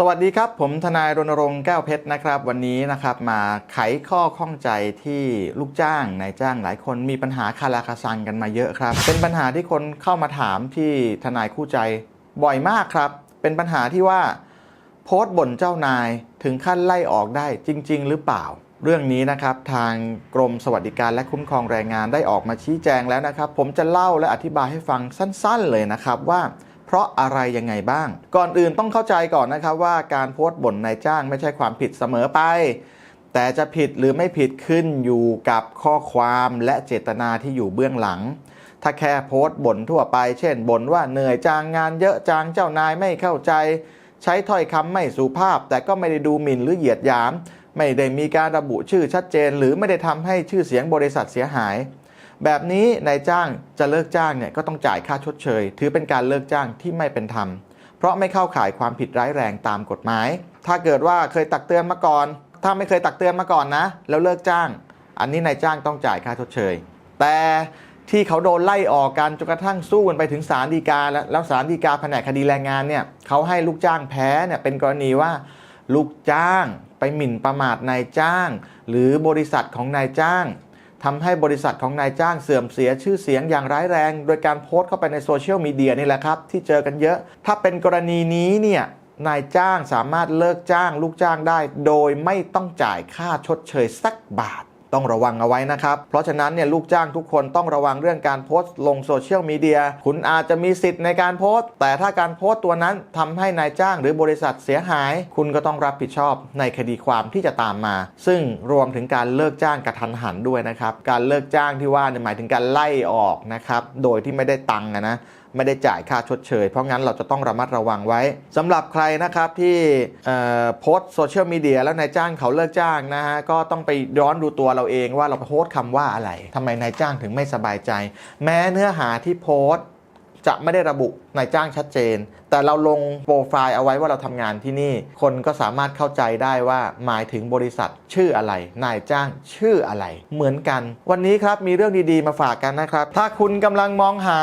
สวัสดีครับ ผมทนายรณรงค์แก้วเพชรนะครับ วันนี้นะครับมาไขข้อข้องใจที่ลูกจ้างนายจ้างหลายคนมีปัญหาคาราคาซังกันมาเยอะครับ เป็นปัญหาที่คนเข้ามาถามที่ทนายคู่ใจบ่อยมากครับ เป็นปัญหาที่ว่า โพสต์บ่นเจ้านายถึงขั้นไล่ออกได้จริง ๆ หรือเปล่า เรื่องนี้นะครับทางกรมสวัสดิการและคุ้มครองแรงงานได้ออกมาชี้แจงแล้วนะครับ ผมจะเล่าและอธิบายให้ฟังสั้น ๆ เลยนะครับว่า เพราะอะไรยังไงบ้าง ก่อนอื่นต้องเข้าใจก่อนนะครับว่าการโพสต์บ่นนายจ้างไม่ใช่ความผิดเสมอไป แต่จะผิดหรือไม่ผิดขึ้นอยู่กับข้อความและเจตนาที่อยู่เบื้องหลัง ถ้าแค่โพสต์บ่นทั่วไป เช่นบ่นว่าเหนื่อยจางงานเยอะจางเจ้านายไม่เข้าใจ ใช้ถ้อยคำไม่สุภาพ แต่ก็ไม่ได้ดูหมิ่นหรือเหยียดหยาม ไม่ได้มีการระบุชื่อชัดเจน หรือไม่ได้ทำให้ชื่อเสียงบริษัทเสียหาย แบบนี้นายจ้างจะเลิกจ้างเนี่ยก็ต้องจ่ายค่าชดเชย ถือเป็นการเลิกจ้างที่ไม่เป็นธรรม เพราะไม่เข้าข่ายความผิดร้ายแรงตามกฎหมาย ถ้าเกิดว่าเคยตักเตือนมาก่อน ถ้าไม่เคยตักเตือนมาก่อนนะ แล้วเลิกจ้าง อันนี้นายจ้างต้องจ่ายค่าชดเชย แต่ที่เขาโดนไล่ออกกันจนกระทั่งสู้กันไปถึงศาลฎีกา แล้วแล้วศาลฎีกาแผนกคดีแรงงานเนี่ยเขาให้ลูกจ้างแพ้เนี่ยเป็นกรณีว่า ลูกจ้างไปหมิ่นประมาทนายจ้าง หรือบริษัทของนายจ้าง ทำให้บริษัทของนายจ้างเสื่อมเสียชื่อเสียงอย่างร้ายแรง โดยการโพสต์เข้าไปในโซเชียลมีเดียนี่แหละครับ ที่เจอกันเยอะ ถ้าเป็นกรณีนี้เนี่ยนายจ้างสามารถเลิกจ้างลูกจ้างได้ โดยไม่ต้องจ่ายค่าชดเชยสักบาท ต้องระวังเอาไว้นะครับ เพราะฉะนั้นเนี่ยลูกจ้างทุกคนต้องระวังเรื่องการโพสต์ลงโซเชียลมีเดีย คุณอาจจะมีสิทธิ์ในการโพสต์ แต่ถ้าการโพสต์ตัวนั้นทำให้นายจ้างหรือบริษัทเสียหาย คุณก็ต้องรับผิดชอบในคดีความที่จะตามมา ซึ่งรวมถึงการเลิกจ้างกระทันหันด้วยนะครับ การเลิกจ้างที่ว่าเนี่ยหมายถึงการไล่ออกนะครับ โดยที่ไม่ได้ตังค์นะ ไม่ได้จ่ายค่าชดเชย เพราะงั้นเราจะต้องระมัดระวังไว้สำหรับใครนะครับที่โพสต์โซเชียลมีเดียแล้วนายจ้างเขาเลิกจ้างนะฮะก็ต้องไปย้อนดูตัวเราเองว่าเราโพสต์คำว่าอะไรทำไมนายจ้างถึงไม่สบายใจ แม้เนื้อหาที่โพสต์ จะไม่ได้ระบุนายจ้างชัดเจน แต่เราลงโปรไฟล์เอาไว้ว่าเราทำงานที่นี่ คนก็สามารถเข้าใจได้ว่าหมายถึงบริษัทชื่ออะไร นายจ้างชื่ออะไร เหมือนกัน วันนี้ครับมีเรื่องดีๆมาฝากกันนะครับ ถ้าคุณกำลังมองหา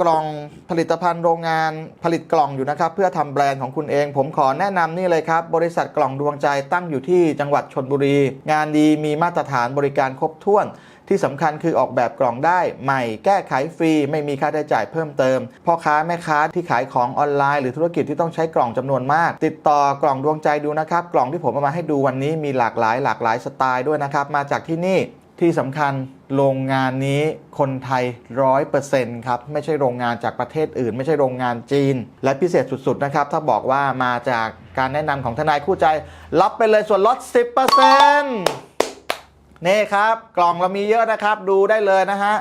กล่องผลิตภัณฑ์โรงงานผลิตกล่องอยู่นะครับ เพื่อทำแบรนด์ของคุณเอง ผมขอแนะนำนี่เลยครับ บริษัทกล่องดวงใจตั้งอยู่ที่จังหวัดชนบุรี งานดีมีมาตรฐานบริการครบถ้วน ที่สำคัญคือออกแบบกล่องได้ใหม่แก้ไขฟรี ไม่มีค่าใช้จ่ายเพิ่มเติมพ่อค้าแม่ค้าที่ขายของออนไลน์หรือธุรกิจที่ต้องใช้กล่องจำนวนมาก ติดต่อกล่องดวงใจดูนะครับกล่องที่ผมเอามาให้ดูวันนี้มีหลากหลายหลากหลายสไตล์ด้วยนะครับมาจากที่นี่ที่สำคัญโรงงานนี้คนไทยร้อยเปอร์เซ็นต์ครับ ไม่ใช่โรงงานจากประเทศอื่น ไม่ใช่โรงงานจีน และพิเศษสุด ๆ นะครับ ถ้าบอกว่ามาจากการแนะนำของทนายคู่ใจ รับไปเลยส่วนลด 10% นี่ครับ กล่องเรามีเยอะนะครับ ดูได้เลยนะฮะ